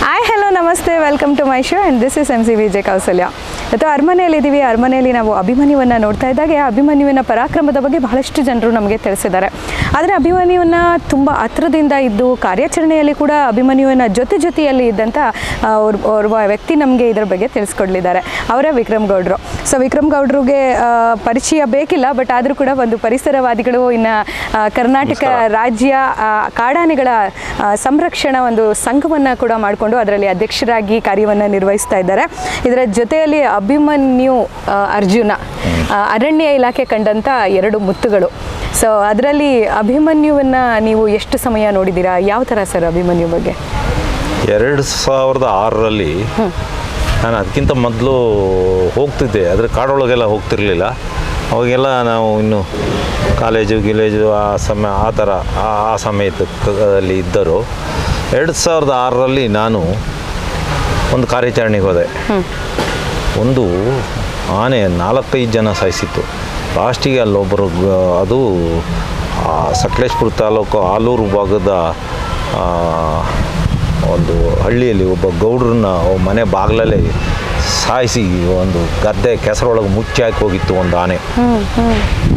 Hi hello ನಮಸ್ತೆ welcome to my show and this is M C Vijay Kausalya ಇವತ್ತು ಅರಮನೆಯಲ್ಲಿದ್ದೀವಿ. ಅರಮನೆಯಲ್ಲಿ ನಾವು ಅಭಿಮನ್ಯುವನ್ನು ನೋಡ್ತಾ ಇದ್ದಾಗೆ ಅಭಿಮನ್ಯುವಿನ ಪರಾಕ್ರಮದ ಬಗ್ಗೆ ಬಹಳಷ್ಟು ಜನರು ನಮಗೆ ತಿಳಿಸಿದ್ದಾರೆ. ಆದರೆ ಅಭಿಮನ್ಯುವನ್ನು ತುಂಬ ಹತ್ರದಿಂದ ಇದ್ದು ಕಾರ್ಯಾಚರಣೆಯಲ್ಲಿ ಕೂಡ ಅಭಿಮನ್ಯುವಿನ ಜೊತೆ ಜೊತೆಯಲ್ಲಿ ಇದ್ದಂಥ ಓರ್ವ ವ್ಯಕ್ತಿ ನಮಗೆ ಇದರ ಬಗ್ಗೆ ತಿಳಿಸ್ಕೊಡ್ಲಿದ್ದಾರೆ. ಅವರೇ ವಿಕ್ರಮ್ ಗೌಡ್ರು. ಸೊ ವಿಕ್ರಮ್ ಗೌಡ್ರಿಗೆ ಪರಿಚಯ ಬೇಕಿಲ್ಲ ಬಟ್ ಆದರೂ ಕೂಡ ಒಂದು ಪರಿಸರವಾದಿಗಳು ಇನ್ನು ಕರ್ನಾಟಕ ರಾಜ್ಯ ಕಾಡಾನೆಗಳ ಸಂರಕ್ಷಣಾ ಒಂದು ಸಂಘವನ್ನು ಕೂಡ ಮಾಡಿಕೊಂಡು ಅದರಲ್ಲಿ ಅಧ್ಯಕ್ಷರಾಗಿ ಕಾರ್ಯವನ್ನು ನಿರ್ವಹಿಸ್ತಾ ಇದ್ದಾರೆ. ಇದರ ಜೊತೆಯಲ್ಲಿ ಅಭಿಮನ್ಯು ಅರ್ಜುನ ಅರಣ್ಯ ಇಲಾಖೆ ಕಂಡಂಥ ಎರಡು ಮುತ್ತುಗಳು. ಸೊ ಅದರಲ್ಲಿ ಅಭಿಮನ್ಯುವನ್ನು ನೀವು ಎಷ್ಟು ಸಮಯ ನೋಡಿದ್ದೀರಾ? ಯಾವ ಥರ ಸರ್ ಅಭಿಮನ್ಯು ಬಗ್ಗೆ? ಎರಡು ಸಾವಿರದ ಆರರಲ್ಲಿ ನಾನು ಅದಕ್ಕಿಂತ ಮೊದಲು ಹೋಗ್ತಿದ್ದೆ. ಆದರೆ ಕಾಡೊಳಗೆಲ್ಲ ಹೋಗ್ತಿರ್ಲಿಲ್ಲ. ಅವಾಗೆಲ್ಲ ನಾವು ಇನ್ನು ಕಾಲೇಜು ಗಿಲೇಜು ಆ ಸಮಯ ಆ ಥರ ಆ ಆ ಸಮಯದಲ್ಲಿ ಇದ್ದರು. ಎರಡು ಸಾವಿರದ ಆರರಲ್ಲಿ ನಾನು ಒಂದು ಕಾರ್ಯಾಚರಣೆಗೆ ಹೋದೆ. ಒಂದು ಆನೆ ನಾಲ್ಕೈದು ಜನ ಸಾಯಿಸಿತ್ತು. ಲಾಸ್ಟಿಗೆ ಅಲ್ಲೊಬ್ಬರು ಅದು ಆ ಸಕಲೇಶ್ಪುರ ತಾಲೂಕು ಆಲೂರು ಭಾಗದ ಒಂದು ಹಳ್ಳಿಯಲ್ಲಿ ಒಬ್ಬ ಗೌಡ್ರನ್ನ ಮನೆ ಬಾಗಿಲಲ್ಲಿ ಸಾಯಿಸಿ ಒಂದು ಗದ್ದೆ ಕೆಸರೊಳಗೆ ಮುಚ್ಚಿ ಹಾಕಿ ಹೋಗಿತ್ತು ಒಂದು ಆನೆ.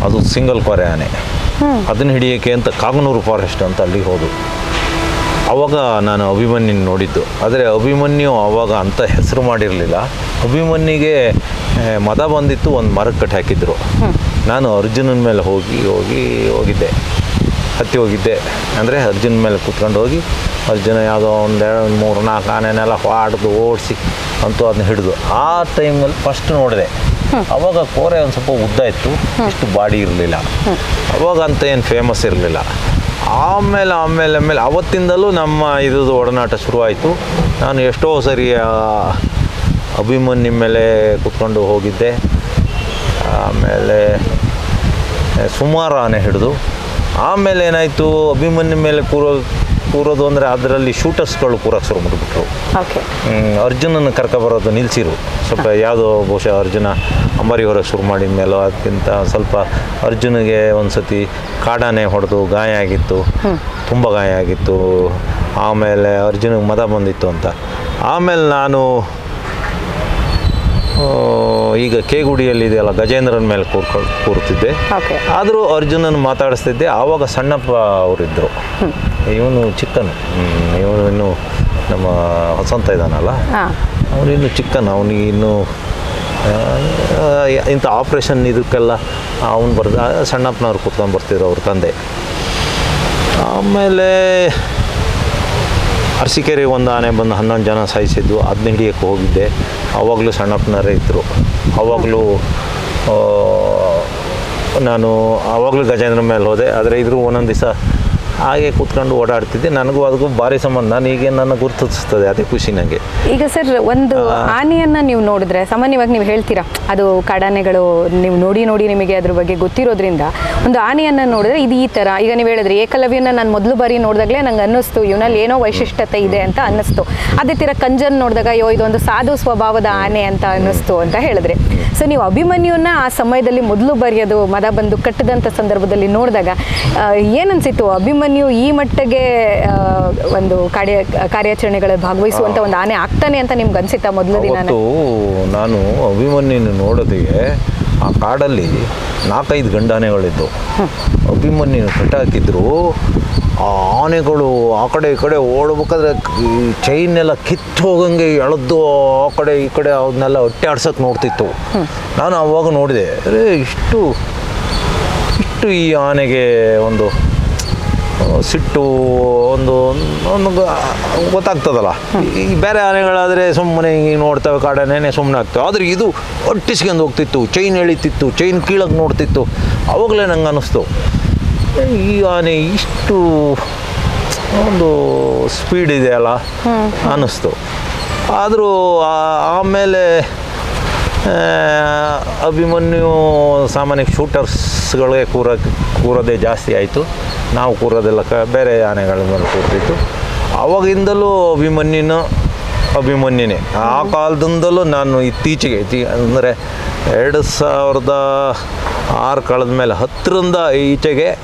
ಅದು ಸಿಂಗಲ್ ಕೊರೆ ಆನೆ. ಅದನ್ನು ಹಿಡಿಯೋಕ್ಕೆ ಅಂತ ಕಾಗನೂರು ಫಾರೆಸ್ಟ್ ಅಂತ ಅಲ್ಲಿಗೆ ಹೋದು ಅವಾಗ ನಾನು ಅಭಿಮನ್ಯು ನೋಡಿದ್ದು. ಆದರೆ ಅಭಿಮನ್ಯು ಅವಾಗ ಅಂತ ಹೆಸರು ಮಾಡಿರಲಿಲ್ಲ. ಅಭಿಮನ್ಯಿಗೆ ಮದ ಬಂದಿತ್ತು, ಒಂದು ಮರಕ್ಕೆ ಕಟ್ಟಿ ಹಾಕಿದ್ರು. ನಾನು ಅರ್ಜುನನ ಮೇಲೆ ಹೋಗಿ ಹೋಗಿ, ಹೋಗಿದ್ದೆ. ಹತ್ತಿ ಹೋಗಿದ್ದೆ. ಅಂದರೆ ಅರ್ಜುನ ಮೇಲೆ ಕೂತ್ಕೊಂಡು ಹೋಗಿ, ಅರ್ಜುನ ಯಾವುದೋ ಒಂದು ಎರಡು ಮೂರು, ನಾಲ್ಕು ಆನೆನೆಲ್ಲ ಹೊಡೆದು, ಓಡಿಸಿ ಅಂತೂ ಅದನ್ನ ಹಿಡಿದು. ಆ ಟೈಮಲ್ಲಿ ಫಸ್ಟ್ ನೋಡಿದೆ. ಅವಾಗ ಕೋರೆ ಒಂದು ಸ್ವಲ್ಪ ಉದ್ದ ಇತ್ತು. ಇಷ್ಟು ಬಾಡಿ ಇರಲಿಲ್ಲ. ಅವಾಗ ಅಂತ ಏನು ಫೇಮಸ್ ಇರಲಿಲ್ಲ. ಆಮೇಲೆ ಆಮೇಲೆ ಆಮೇಲೆ ಅವತ್ತಿಂದಲೂ ನಮ್ಮ ಇದು ಒಡನಾಟ ಶುರುವಾಯಿತು. ನಾನು ಎಷ್ಟೋ ಸರಿ ಅಭಿಮನ್ಯು ಮೇಲೆ ಕುತ್ಕೊಂಡು ಹೋಗಿದ್ದೆ. ಆಮೇಲೆ ಸುಮಾರು ಆನೆ ಹಿಡಿದು. ಆಮೇಲೆ ಏನಾಯಿತು? ಅಭಿಮನ್ಯು ಮೇಲೆ ಕೂರೋ ಕೂರೋದು ಅಂದರೆ ಅದರಲ್ಲಿ ಶೂಟರ್ಸ್ಗಳು ಕೂರಕ್ಕೆ ಶುರು ಮಾಡಿಬಿಟ್ರು. ಅರ್ಜುನನ್ನು ಕರ್ಕ ಬರೋದು ಕರ್ಕೊಬರೋದು ನಿಲ್ಲಿಸಿರು ಸ್ವಲ್ಪ ಯಾವುದೋ ಬಹುಶಃ ಅರ್ಜುನ ಅಂಬಾರಿ ಹೊರಗೆ ಶುರು ಮಾಡಿದ ಮೇಲೋ ಅದಕ್ಕಿಂತ ಸ್ವಲ್ಪ ಅರ್ಜುನಿಗೆ ಒಂದು ಸತಿ ಕಾಡಾನೆ ಹೊಡೆದು ಗಾಯ ಆಗಿತ್ತು. ತುಂಬ ಗಾಯ ಆಗಿತ್ತು. ಆಮೇಲೆ ಅರ್ಜುನಿಗೆ ಮದ ಬಂದಿತ್ತು ಅಂತ. ಆಮೇಲೆ ನಾನು ಈಗ ಕೇಗುಡಿಯಲ್ಲಿ ಇದೆಯಲ್ಲ ಗಜೇಂದ್ರನ ಮೇಲೆ ಕೂರ್ಕೊಂಡು ಕೂರ್ತಿದ್ದೆ. ಆದರೂ ಅರ್ಜುನನ ಮಾತಾಡಿಸ್ತಿದ್ದೆ ಆವಾಗ ಸಣ್ಣಪ್ಪ ಅವರಿದ್ದರು ಇವನು ಚಿಕ್ಕನು. ಇವನು ಇನ್ನು ನಮ್ಮ ವಸಂತ ಇದ್ದಾನಲ್ಲ. ಹಾಂ. ಅವನು ಇನ್ನು ಚಿಕ್ಕನು. ಅವನಿಗೆ ಇನ್ನು ಇಂಥ ಆಪ್ರೇಷನ್ ಇದಕ್ಕೆಲ್ಲ ಅವನು ಬರ್ದ ಸಣ್ಣಪ್ಪನವ್ರು ಕೂತ್ಕೊಂಡು ಬರ್ತಿದ್ರು ಅವ್ರ ತಂದೆ. ಆಮೇಲೆ ಅರಸೀಕೆರೆಗೆ ಒಂದು ಆನೆ ಬಂದು ಹನ್ನೊಂದು ಜನ ಸಾಯಿಸಿದ್ದು ಅದನ್ನ ಹಿಡಿಯೋಕ್ಕೆ ಹೋಗಿದ್ದೆ. ಆವಾಗಲೂ ಸಣ್ಣಪ್ಪನವರೇ ಇದ್ದರು ಆವಾಗಲೂ ನಾನು ಆವಾಗಲೂ ಗಜೇಂದ್ರ ಮೇಲೆ ಹೋದೆ. ಆದರೆ ಇದ್ರೂ ಒಂದೊಂದು ದಿವಸ ಹಾಗೆ ಕೂತ್ಕೊಂಡು ಓಡಾಡ್ತಿದ್ದೆ. ನನಗೂ ಅದಕ್ಕೂ ಭಾರಿ ಸಂಬಂಧ. ನಾನು ಈಗ ನನ್ನ ಗುರುತಿಸ್ತದೆ ಅದೇ ಖುಷಿ ನನಗೆ ಈಗ ಸರ್ ಒಂದು ಆನೆಯನ್ನು ನೀವು ನೋಡಿದ್ರೆ ಸಾಮಾನ್ಯವಾಗಿ ನೀವು ಹೇಳ್ತೀರಾ? ಅದು ಕಾಡಾನೆಗಳು ನೀವು ನೋಡಿ ನೋಡಿ ನಿಮಗೆ ಅದ್ರ ಬಗ್ಗೆ ಗೊತ್ತಿರೋದ್ರಿಂದ. ಒಂದು ಆನೆಯನ್ನು ನೋಡಿದ್ರೆ ಇದು ಈ ತರ. ಈಗ ನೀವು ಹೇಳಿದ್ರೆ ಏಕಲವ್ಯನ ನಾನು ಮೊದಲು ಬಾರಿ ನೋಡಿದಾಗಲೇ ನಂಗೆ ಅನ್ನಿಸ್ತು ಇವನಲ್ಲಿ ಏನೋ ವೈಶಿಷ್ಟ್ಯತೆ ಇದೆ ಅಂತ ಅನ್ನಿಸ್ತು. ಅದೇ ಥರ ಕಂಜನ್ ನೋಡಿದಾಗ ಅಯ್ಯೋ ಇದೊಂದು ಸಾಧು ಸ್ವಭಾವದ ಆನೆ ಅಂತ ಅನ್ನಿಸ್ತು ಅಂತ ಹೇಳಿದ್ರಿ. ಸೊ ನೀವು ಅಭಿಮನ್ಯುನ ಆ ಸಮಯದಲ್ಲಿ ಮೊದಲು ಬರೆಯೋದು ಮದ ಬಂದು ಕಟ್ಟಿದಂಥ ಸಂದರ್ಭದಲ್ಲಿ ನೋಡಿದಾಗ ಏನನ್ಸಿತ್ತು? ಅಭಿಮನ್ಯು ಈ ಮಟ್ಟಿಗೆ ಒಂದು ಕಾರ್ಯ ಕಾರ್ಯಾಚರಣೆಗಳಲ್ಲಿ ಭಾಗವಹಿಸುವಂತ ಒಂದು ಆನೆ ಆಗ್ತಾನೆ ಅಂತ ನಿಮ್ಗೆ ಅನ್ಸಿತ್ತ ಮೊದಲು ದಿನ ನಾನು ಅಭಿಮನ್ಯುನ ನೋಡೋದಿಗೆ ಆ ಕಾಡಲ್ಲಿ ನಾಲ್ಕೈದು ಗಂಡಾನೆಗಳಿದ್ದವು ಅಭಿಮನ್ಯು ಕಟ್ಟಾಕಿದ್ರು ಆ ಆನೆಗಳು ಆ ಕಡೆ ಈ ಕಡೆ ಓಡ್ಬೇಕಾದ್ರೆ ಚೈನ್ ಎಲ್ಲ ಕಿತ್ತು ಹೋಗಂಗೆ ಎಳೆದು ಆ ಕಡೆ ಈ ಕಡೆ ಅವನ್ನೆಲ್ಲ ಹೊಟ್ಟೆ ಆಡ್ಸೋಕೆ ನೋಡ್ತಿತ್ತು. ನಾನು ಆವಾಗ ನೋಡಿದೆ, ಅರೆ, ಇಷ್ಟು ಇಷ್ಟು ಈ ಆನೆಗೆ ಒಂದು ಸಿಟ್ಟು ಒಂದು ಒಂದು ಗೊತ್ತಾಗ್ತದಲ್ಲ. ಈ ಬೇರೆ ಆನೆಗಳಾದರೆ ಸುಮ್ಮನೆ ಹಿಂಗೆ ನೋಡ್ತವೆ ಕಾಡಾನೆ ಸುಮ್ಮನೆ ಆಗ್ತವೆ. ಆದರೆ ಇದು ಒಟ್ಟಿಸ್ಕೊಂಡು ಹೋಗ್ತಿತ್ತು ಚೈನ್ ಎಳಿತಿತ್ತು ಚೈನ್ ಕೀಳಕ್ಕೆ ನೋಡ್ತಿತ್ತು. ಅವಾಗಲೇ ನಂಗೆ ಅನ್ನಿಸ್ತು ಈ ಆನೆ ಇಷ್ಟು ಒಂದು ಸ್ಪೀಡ್ ಇದೆಯಲ್ಲ ಅನ್ನಿಸ್ತು ಆದರೂ ಆಮೇಲೆ ಅಭಿಮನ್ಯು ಸಾಮಾನ್ಯ ಶೂಟರ್ಸ್ಗಳಿಗೆ ಕೂರ ಕೂರೋದೇ ಜಾಸ್ತಿ ಆಯಿತು. ನಾವು ಕೂರೋದೆಲ್ಲ ಕ, ಬೇರೆ ಆನೆಗಳ ಮೇಲೆ ಕೂರ್ತಿತ್ತು. ಅವಾಗಿಂದಲೂ ಅಭಿಮನ್ಯುನ, ಅಭಿಮನ್ಯನೇ. ಆ ಕಾಲದಿಂದಲೂ ನಾನು ಇತ್ತೀಚೆಗೆ, ಇತ್ತೀ- ಅಂದರೆ ಎರಡು ಸಾವಿರದ ಆರು ಕಳೆದ ಮೇಲೆ, ಹತ್ತರಿಂದ ಈಚೆಗೆ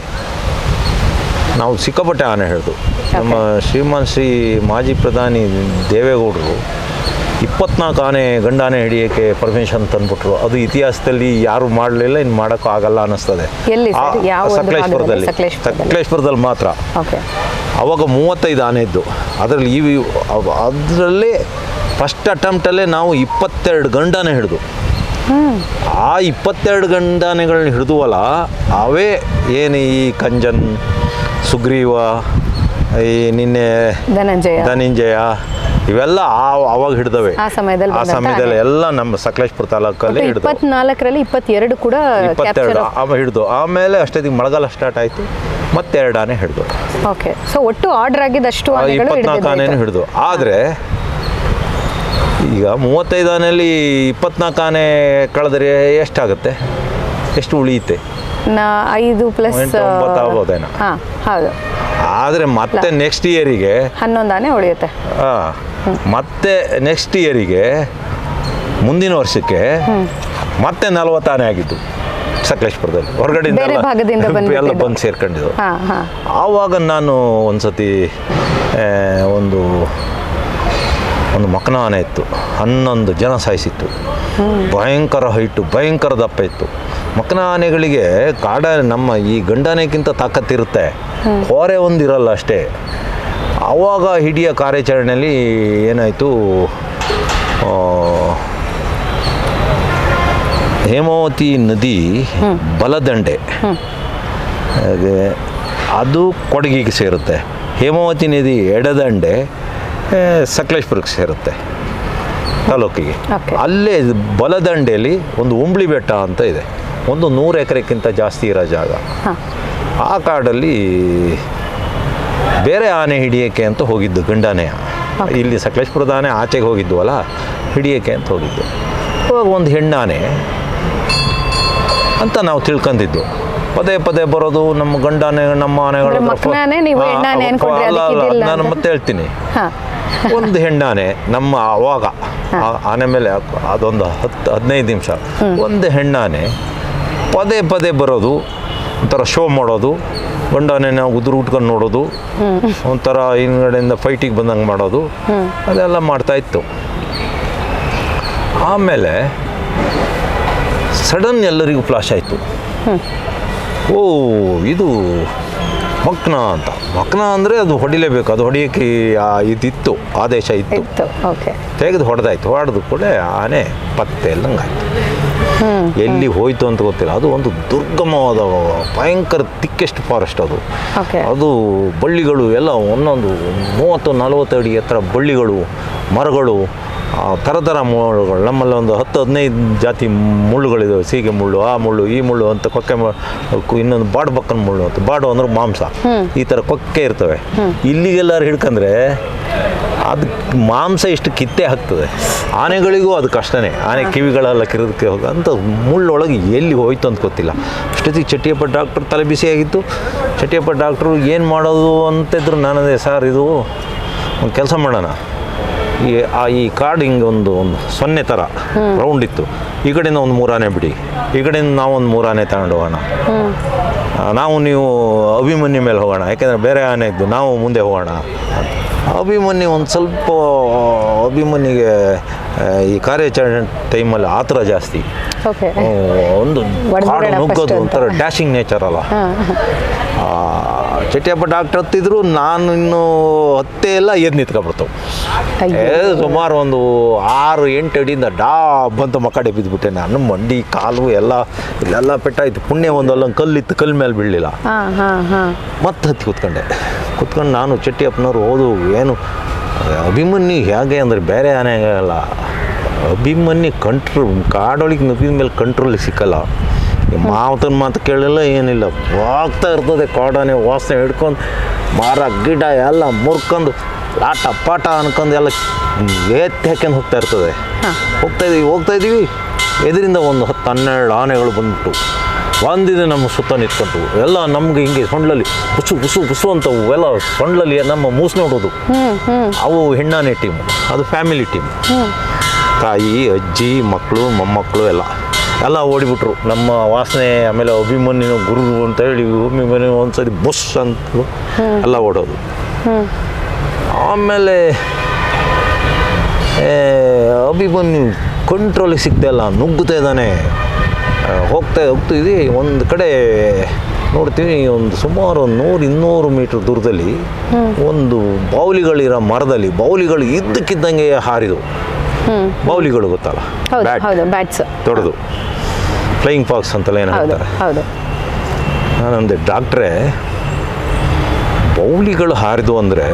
ನಾವು ಸಿಕ್ಕಾಪಟ್ಟೆ ಆನೆ ಹಿಡಿದು. ನಮ್ಮ ಶ್ರೀಮಾನ್ ಶ್ರೀ ಮಾಜಿ ಪ್ರಧಾನಿ ದೇವೇಗೌಡರು ಇಪ್ಪತ್ನಾಲ್ಕು ಆನೆ ಗಂಡಾನೆ ಹಿಡಿಯೋಕ್ಕೆ ಪರ್ಮಿಷನ್ ತಂದ್ಬಿಟ್ರು. ಅದು ಇತಿಹಾಸದಲ್ಲಿ ಯಾರು ಮಾಡಲಿಲ್ಲ ಇನ್ನು ಮಾಡೋಕ್ಕೂ ಆಗಲ್ಲ ಅನ್ನಿಸ್ತದೆ. ಸಕಲೇಶ್ಪುರದಲ್ಲಿ. ಸಕಲೇಶ್ಪುರದಲ್ಲಿ. ಮಾತ್ರ. ಅವಾಗ ಮೂವತ್ತೈದು ಆನೆ ಇದ್ದು. ಅದರಲ್ಲಿ ಈ ಅದರಲ್ಲಿ ಫಸ್ಟ್ ಅಟೆಂಪ್ಟಲ್ಲೇ ನಾವು ಇಪ್ಪತ್ತೆರಡು ಗಂಡಾನೆ ಹಿಡಿದು. ಆ ಇಪ್ಪತ್ತೆರಡು ಗಂಡಾನೆಗಳನ್ನ ಹಿಡಿದುವಲ್ಲ ಅವೇ ಏನು ಈ ಕಂಜನ್ ಸುಗ್ರೀವ ಈ ನಿನ್ನೆ ಧನಂಜಯ. ಧನಂಜಯ ಇವೆಲ್ಲ ಅವಾಗ ಹಿಡಿದವೆ. ಆ ಸಮಯದಲ್ಲಿ ಆ ಸಮಯದಲ್ಲಿ ಎಲ್ಲ ನಮ್ಮ ಸಕಲೇಶ್ಪುರ ತಾಲೂಕಲ್ಲಿ ಹಿಡಿದು ಇಪ್ಪತ್ನಾಲ್ಕರಲ್ಲಿ ಇಪ್ಪತ್ತೆರಡು ಕೂಡ ಇಪ್ಪತ್ತೆರಡು ಆಮೇಲೆ ಹಿಡಿದು. ಆಮೇಲೆ ಅಷ್ಟೊತ್ತಿಗೆ ಮಳೆಗಾಲ ಸ್ಟಾರ್ಟ್ ಆಯ್ತು. ಮತ್ತೆ ಎರಡು ಆನೆ ಹಿಡಿದು. ಓಕೆ ಸೊ ಒಟ್ಟು ಆರ್ಡರ್ ಆಗಿದ್ದಷ್ಟು ಇಪ್ಪತ್ನಾಲ್ಕು ಹಿಡಿದಿದ್ದಾಯ್ತು. ಹಿಡಿದು. ಆದರೆ ಈಗ ಮೂವತ್ತೈದು ಆನೆಯಲ್ಲಿ ಇಪ್ಪತ್ನಾಲ್ಕು ಆನೆ ಕಳೆದ್ರೆ ಎಷ್ಟಾಗುತ್ತೆ? ಎಷ್ಟು ಉಳಿಯುತ್ತೆ? ಐದು ಪ್ಲಸ್. ಹಾಂ ಹೌದು. ಆದರೆ ಮತ್ತೆ ನೆಕ್ಸ್ಟ್ ಇಯರಿಗೆ ಹನ್ನೊಂದು ಆನೆ ಉಳಿಯುತ್ತೆ. ಮತ್ತೆ ನೆಕ್ಸ್ಟ್ ಇಯರಿಗೆ ಮುಂದಿನ ವರ್ಷಕ್ಕೆ ಮತ್ತೆ ನಲವತ್ತಾನೆ ಆಗಿದ್ದು ಸಕಲೇಶ್ಪುರದಲ್ಲಿ. ಹೊರಗಡೆ ಎಲ್ಲ-. ಬಂದು ಸೇರ್ಕೊಂಡಿದ್ದು. ಆವಾಗ ನಾನು ಒಂದ್ಸತಿ ಒಂದು ಒಂದು ಮಕನ ಆನೆ ಇತ್ತು. ಹನ್ನೊಂದು ಜನ ಸಾಯಿಸಿತ್ತು. ಭಯಂಕರ ಹೈಟು ಭಯಂಕರ ದಪ್ಪ ಇತ್ತು. ಮಕ್ಕನ ಆನೆಗಳಿಗೆ ಕಾಡ ನಮ್ಮ ಈ ಗಂಡಾನೆಗಿಂತ ತಾಕತ್ತಿರುತ್ತೆ. ಹೊರೆ ಒಂದಿರಲ್ಲ ಅಷ್ಟೇ. ಆವಾಗ ಹಿಡಿಯ ಕಾರ್ಯಾಚರಣೆಯಲ್ಲಿ ಏನಾಯಿತು? ಹೇಮಾವತಿ ನದಿ ಬಲದಂಡೆ. ಅದು ಕೊಡಗಿಗೆ ಸೇರುತ್ತೆ. ಹೇಮಾವತಿ ನದಿ ಎಡದಂಡೆ ಸಕಲೇಶ್ಪುರಕ್ಕೆ ಸೇರುತ್ತೆ. ತಾಲೂಕಿಗೆ. ಅಲ್ಲೇ ಬಲದಂಡೆಯಲ್ಲಿ ಒಂದು ಉಂಬ್ಳಿ ಬೆಟ್ಟ ಅಂತ ಇದೆ. ಒಂದು ನೂರು ಎಕರೆಕ್ಕಿಂತ ಜಾಸ್ತಿ ಇರೋ ಜಾಗ. ಆ ಕಾಡಲ್ಲಿ ಬೇರೆ ಆನೆ ಹಿಡಿಯೋಕ್ಕೆ ಅಂತ ಹೋಗಿದ್ದು ಗಂಡಾನೆ. ಇಲ್ಲಿ ಸಕಲೇಶ್ಪುರದ ಆನೆ ಆಚೆಗೆ ಹೋಗಿದ್ವಲ್ಲ ಹಿಡಿಯೋಕ್ಕೆ ಅಂತ ಹೋಗಿದ್ದು. ಇವಾಗ ಒಂದು ಹೆಣ್ಣಾನೆ ಅಂತ ನಾವು ತಿಳ್ಕೊಂಡಿದ್ದು ಪದೇ ಪದೇ ಬರೋದು ನಮ್ಮ ಗಂಡಾನೆ ನಮ್ಮ ಆನೆಗಳು ನಾನು ಮತ್ತೆ ಹೇಳ್ತೀನಿ. ಒಂದು ಹೆಣ್ಣಾನೆ ನಮ್ಮ ಆವಾಗ ಆನೆ ಮೇಲೆ ಅದೊಂದು ಹತ್ತು ಹದಿನೈದು ನಿಮಿಷ. ಒಂದು ಹೆಣ್ಣಾನೆ ಪದೇ ಪದೇ ಬರೋದು ಒಂಥರ ಶೋ ಮಾಡೋದು ಗಂಡಾನೆನ ಉದುರು ಉಟ್ಕೊಂಡು ನೋಡೋದು ಒಂಥರ ಹಿಂದ್ಗಡೆಯಿಂದ ಫೈಟಿಗೆ ಬಂದಂಗೆ ಮಾಡೋದು ಅದೆಲ್ಲ ಮಾಡ್ತಾ ಇತ್ತು. ಆಮೇಲೆ ಸಡನ್ ಎಲ್ಲರಿಗೂ ಫ್ಲಾಶ್ ಆಯಿತು. ಓ ಇದು ಮಕ್ನ ಅಂತ. ಮಕ್ನ ಅಂದರೆ ಅದು ಹೊಡಿಲೇಬೇಕು. ಅದು ಹೊಡಿಯಕ್ಕೆ ಇದಿತ್ತು ಆದೇಶ ಇತ್ತು. ಓಕೆ. ತೆಗೆದು ಹೊಡೆದಾಯ್ತು. ಹೊಡೆದು ಕೂಡ ಆನೆ ಪತ್ತೆ ಇಲ್ಲಂಗಾಯ್ತು ಎಲ್ಲಿ ಹೋಯ್ತು ಅಂತ ಗೊತ್ತಿಲ್ಲ. ಅದು ಒಂದು ದುರ್ಗಮವಾದ ಭಯಂಕರ ತಿಕ್ಕೆಸ್ಟ್ ಫಾರೆಸ್ಟ್ ಅದು. ಅದು ಬಳ್ಳಿಗಳು ಎಲ್ಲ ಒಂದೊಂದು ಮೂವತ್ತು ನಲವತ್ತು ಅಡಿ ಎತ್ತರ ಬಳ್ಳಿಗಳು ಮರಗಳು ಥರ ಥರ ಮುಳ್ಳುಗಳು ನಮ್ಮಲ್ಲಿ ಒಂದು ಹತ್ತು ಹದಿನೈದು ಜಾತಿ ಮುಳ್ಳುಗಳಿದ್ದಾವೆ ಸೀಗೆ ಮುಳ್ಳು ಆ ಮುಳ್ಳು ಈ ಮುಳ್ಳು ಅಂತ ಕೊಕ್ಕೆ ಇನ್ನೊಂದು ಬಾಡು ಬಕ್ಕನ ಮುಳ್ಳು ಅಂತ. ಬಾಡು ಅಂದ್ರೆ ಮಾಂಸ. ಈ ಥರ ಕೊಕ್ಕೆ ಇರ್ತವೆ. ಇಲ್ಲಿಗೆಲ್ಲಾರು ಹಿಡ್ಕಂದ್ರೆ ಅದು ಮಾಂಸ ಇಷ್ಟು ಕಿತ್ತೆ ಹಾಕ್ತದೆ. ಆನೆಗಳಿಗೂ ಅದು ಕಷ್ಟನೇ. ಆನೆ ಕಿವಿಗಳೆಲ್ಲ ಕಿರಿದಕ್ಕೆ ಹೋಗ ಅಂತ ಮುಳ್ಳೊಳಗೆ ಎಲ್ಲಿ ಹೋಯ್ತು ಅಂತ ಗೊತ್ತಿಲ್ಲ. ಅಷ್ಟೊತ್ತಿಗೆ ಚಟ್ಟಿಯಪ್ಪ ಡಾಕ್ಟ್ರ್ ತಲೆ ಬಿಸಿಯಾಗಿತ್ತು. ಚಟ್ಟಿಯಪ್ಪ ಡಾಕ್ಟ್ರು ಏನು ಮಾಡೋದು ಅಂತಿದ್ರು ನಾನದೇ ಸರ್ ಇದು ಒಂದು ಕೆಲಸ ಮಾಡೋಣ. ಈ ಆ ಈ ಕಾರ್ಡ್ ಹಿಂಗೆ ಒಂದು ಒಂದು ಸೊನ್ನೆ ಥರ ರೌಂಡ್ ಇತ್ತು. ಈ ಕಡೆಯಿಂದ ಒಂದು ಮೂರಾನೆ ಬಿಡಿ. ಈ ಕಡೆಯಿಂದ ನಾವು ಒಂದು ಮೂರಾನೆ ತಗೊಂಡು ಹೋಗೋಣ. ನಾವು ನೀವು ಅಭಿಮನ್ಯು ಮೇಲೆ ಹೋಗೋಣ. ಯಾಕೆಂದರೆ ಬೇರೆ ಆನೆ ಇದ್ದು ನಾವು ಮುಂದೆ ಹೋಗೋಣ ಅಭಿಮನ್ಯು ಒಂದು ಸ್ವಲ್ಪ ಅಭಿಮನ್ಯುಗೆ ಆ, ಈ ಕಾರ್ಯಾಚರಣೆ ಟೈಮಲ್ಲಿ ಆತರ ಜಾಸ್ತಿ. ಓಕೆ ಆ, ಒಂದು ಕಾಡು ನುಗ್ಗೋದು. ಒಂಥರ ಡ್ಯಾಶಿಂಗ್ ನೇಚರ್ ಅಲ್ಲ. ಆ, ಚಟ್ಟಿಯಪ್ಪ ಡಾಕ್ಟರ್ ಹತ್ತಿದ್ರು ನಾನು ಇನ್ನೂ ಹತ್ತೇ ಎಲ್ಲ ಎದ್ದು ನಿಂತ್ಕೊಂಡ್ಬಿಡ್ತಾವೆ ಸುಮಾರು ಒಂದು ಆರು ಎಂಟು ಅಡಿಯಿಂದ ಡಾ ಅಂತ ಮಕ್ಕಡೆ ಬಿದ್ದುಬಿಟ್ಟೆ ನಾನು. ಮಂಡಿ ಕಾಲು ಎಲ್ಲ ಇಲ್ಲೆಲ್ಲ ಪೆಟ್ಟಾಯ್ತು. ಪುಣ್ಯ ಒಂದು ಅಲ್ಲೊಂದು ಕಲ್ಲಿತ್ತು ಕಲ್ ಮೇಲೆ ಬೀಳಲಿಲ್ಲ. ಮತ್ತೆ ಹತ್ತಿ ಕೂತ್ಕೊಂಡೆ. ಕುತ್ಕೊಂಡು ನಾನು ಚಟ್ಟಿಯಪ್ಪನವ್ರು ಓದು ಏನು ಅಭಿಮನ್ಯು ಹೇಗೆ ಅಂದರೆ ಬೇರೆ ಆನೆ ಅಲ್ಲ ಅಭಿಮನ್ಯು ಕಂಟ್ರೋಲ್ ಕಾಡೊಳಗೆ ನುಗ್ಗಿದ ಮೇಲೆ ಕಂಟ್ರೋಲ್ ಸಿಕ್ಕಲ್ಲ. ಮಾವತನ ಮಾತು ಕೇಳಿಲ್ಲ ಏನಿಲ್ಲ. ಹೋಗ್ತಾ ಇರ್ತದೆ ಕಾಡನೆ ವಾಸನೆ ಹಿಡ್ಕೊಂಡು ಮರ ಗಿಡ ಎಲ್ಲ ಮುರ್ಕೊಂಡು ಲಾಟ ಪಾಟ ಅನ್ಕೊಂಡು ಎಲ್ಲ ಎತ್ತಿ ಹಾಕ್ಯಂದು ಹೋಗ್ತಾ ಇರ್ತದೆ. ಹೋಗ್ತಾ ಇದೀವಿ ಹೋಗ್ತಾ ಇದ್ದೀವಿ ಎದುರಿಂದ ಒಂದು ಹತ್ತು ಹನ್ನೆರಡು ಆನೆಗಳು ಬಂದ್ಬಿಟ್ಟು ಒಂದಿನ ನಮ್ಮ ಸುತ್ತ ನಿಂತ್ಕೊಂತು ಎಲ್ಲ ನಮ್ಗೆ ಹಿಂಗೆ ಸೊಂಡ್ಲಲ್ಲಿ ಹುಸು ಹುಸು ಹುಸು ಅಂತವು ಎಲ್ಲ ಸೊಂಡ್ಲಲ್ಲಿ ನಮ್ಮ ಮೂಸ್ ನೋಡೋದು. ಅವು ಹೆಣ್ಣಾನೆ ಟೀಮ್ ಅದು ಫ್ಯಾಮಿಲಿ ಟೀಮ್. ತಾಯಿ ಅಜ್ಜಿ ಮಕ್ಕಳು ಮೊಮ್ಮಕ್ಕಳು ಎಲ್ಲ. ಎಲ್ಲ ಓಡಿಬಿಟ್ರು. ನಮ್ಮ ವಾಸನೆ ಆಮೇಲೆ ಅಭಿಮನ್ಯು ಗುರು ಅಂತ ಹೇಳಿ ಅಭಿಮನ್ಯು ಒಂದ್ಸರಿ ಬಸ್ ಅಂತ ಎಲ್ಲ ಓಡೋದು. ಆಮೇಲೆ ಅಭಿಮನ್ಯು ಕಂಟ್ರೋಲಿಗೆ ಸಿಗ್ತಾ ಇಲ್ಲ ನುಗ್ಗುತ್ತಾ ಇದ್ದಾನೆ. ಹೋಗ್ತಾ ಹೋಗ್ತಿದ್ವಿ ಒಂದು ಕಡೆ ನೋಡ್ತೀವಿ ಒಂದು ಸುಮಾರು ಒಂದು ನೂರು ಇನ್ನೂರು ಮೀಟ್ರ್ ದೂರದಲ್ಲಿ ಒಂದು ಬಾವುಲಿಗಳಿರೋ ಮರದಲ್ಲಿ ಬಾವುಲಿಗಳು ಇದ್ದಕ್ಕಿದ್ದಂಗೆ ಹಾರಿದು ಬಾವುಲಿಗಳು ಗೊತ್ತಲ್ಲ? ಬ್ಯಾಟ್ಸ್ ದೊಡ್ಡದು. ಫ್ಲೈಯಿಂಗ್ ಫಾಕ್ಸ್ ಅಂತೆಲ್ಲ ಏನು ಹೇಳ್ತಾರೆ ನಾನಂದೆ ಡಾಕ್ಟ್ರೇ ಬೌಲಿಗಳು ಹಾರಿದು ಅಂದರೆ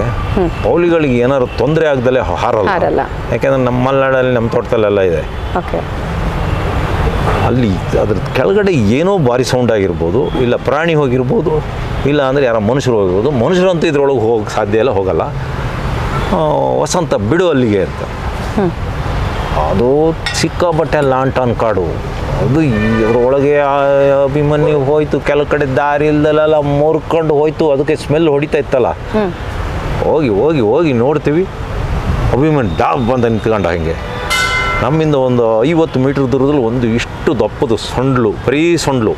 ಬೌಲಿಗಳಿಗೆ ಏನಾದ್ರು ತೊಂದರೆ ಆಗ್ದಲೇ ಹಾರಲ್ಲ. ಯಾಕೆಂದ್ರೆ ನಮ್ಮ ಮಲೆನಾಡಲ್ಲಿ ನಮ್ಮ ತೋಟದಲ್ಲೆಲ್ಲ ಇದೆ. ಅಲ್ಲಿ ಅದ್ರ ಕೆಳಗಡೆ ಏನೋ ಭಾರಿ ಸೌಂಡ್ ಆಗಿರ್ಬೋದು ಇಲ್ಲ ಪ್ರಾಣಿ ಹೋಗಿರ್ಬೋದು ಇಲ್ಲ ಅಂದರೆ ಯಾರೋ ಮನುಷ್ಯರು ಹೋಗಿರ್ಬೋದು. ಮನುಷ್ಯರು ಅಂತ ಇದ್ರೊಳಗೆ ಹೋಗಕ್ಕೆ ಸಾಧ್ಯ ಇಲ್ಲ ಹೋಗಲ್ಲ. ವಸಂತ ಬಿಡು ಅಲ್ಲಿಗೆ ಅಂತ. ಅದು ಸಿಕ್ಕಾಪಟ್ಟೆ ಲಾಂಟಾನ್ ಕಾಡು. ಅದು ಇದ್ರೊಳಗೆ ಆ ಅಭಿಮನ್ಯು ಹೋಯ್ತು ಕೆಲವು ಕಡೆ ದಾರಿ ಇಲ್ದಲ್ಲ ಮುರ್ಕೊಂಡು ಹೋಯ್ತು ಅದಕ್ಕೆ ಸ್ಮೆಲ್ ಹೊಡಿತಾ ಇತ್ತಲ್ಲ. ಹೋಗಿ ಹೋಗಿ ಹೋಗಿ ನೋಡ್ತೀವಿ. ಅಭಿಮನ್ಯು ಡಾಬ್ ಬಂದ ನಿಂತ್ಕೊಂಡ ಹಾಗೆ. ನಮ್ಮಿಂದ ಒಂದು ಐವತ್ತು ಮೀಟರ್ ದೂರದಲ್ಲಿ ಒಂದು ಇಷ್ಟು ದಪ್ಪದು ಸೊಂಡ್ಲು ಬರೀ ಸೊಂಡ್ಲು.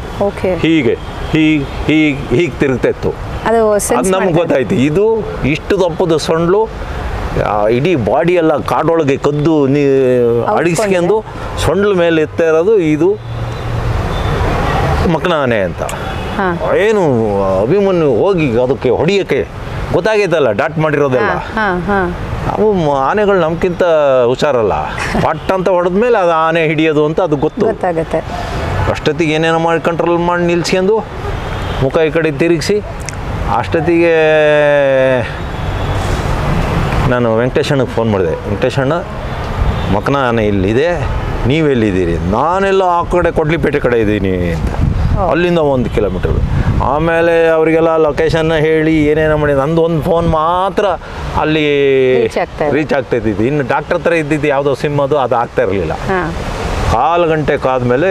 ಹೀಗೆ ಹೀಗೆ ಹೀಗೆ ಹೀಗೆ ತಿರುಗ್ತಾ ಇತ್ತು. ಅದು ನಮ್ಗೆ ಗೊತ್ತಾಯ್ತು. ಇದು ಇಷ್ಟು ದಪ್ಪದ ಸೊಂಡ್ಲು ಇಡೀ ಬಾಡಿ ಎಲ್ಲ ಕಾಡೊಳಗೆ ಕದ್ದು ನೀ ಅಡಗಿಸ್ಕೊಂಡು ಸೊಂಡ್ಲ ಮೇಲೆ ಎತ್ತಾ ಇರೋದು ಇದು ಮಕ್ನಾನೆ ಅಂತ. ಏನು ಅಭಿಮನ್ಯು ಹೋಗಿ ಅದಕ್ಕೆ ಹೊಡಿಯಕ್ಕೆ ಗೊತ್ತಾಗೈತಲ್ಲ ಡಾಟ್ ಮಾಡಿರೋದೆಲ್ಲ. ಅವು ಆನೆಗಳು ನಮ್ಗಿಂತ ಹುಷಾರಲ್ಲ. ಪಟ್ ಅಂತ ಹೊಡೆದ್ಮೇಲೆ ಅದು ಆನೆ ಹಿಡಿಯೋದು ಅಂತ ಅದು ಗೊತ್ತು. ಗೊತ್ತಾಗುತ್ತೆ. ಅಷ್ಟೊತ್ತಿಗೆ ಏನೇನೋ ಮಾಡಿ ಕಂಟ್ರೋಲ್ ಮಾಡಿ ನಿಲ್ಸ್ಕೊಂಡು ಮುಖ ಈ ಕಡೆ ತಿರುಗಿಸಿ ಅಷ್ಟೊತ್ತಿಗೆ ನಾನು ವೆಂಕಟೇಶಣ್ಣಗೆ ಫೋನ್ ಮಾಡಿದೆ. ವೆಂಕಟೇಶಣ್ಣ ಮಕ್ಕನ ನಾನು ಇಲ್ಲಿದೆ ನೀವೆಲ್ಲಿದ್ದೀರಿ ನಾನೆಲ್ಲ ಆ ಕಡೆ ಕೊಡ್ಲಿಪೇಟೆ ಕಡೆ ಇದ್ದೀನಿ ಅಂತ. ಅಲ್ಲಿಂದ ಒಂದು ಕಿಲೋಮೀಟರ್ ಆಮೇಲೆ ಅವರಿಗೆಲ್ಲ ಲೊಕೇಶನ್ನ ಹೇಳಿ ಏನೇನೋ ಮಾಡಿ ನಂದು ಒಂದು ಫೋನ್ ಮಾತ್ರ ಅಲ್ಲಿ. ರೀಚ್ ಆಗ್ತಾ ಇದ್ದಿದ್ದು. ಇನ್ನು ಡಾಕ್ಟರ್ ಹತ್ರ ಇದ್ದಿದ್ದು ಯಾವುದೋ ಸಿಮ್ ಅದು ಅದು ಆಗ್ತಾ ಇರಲಿಲ್ಲ. ಕಾಲು ಗಂಟೆ ಕಾದ್ಮೇಲೆ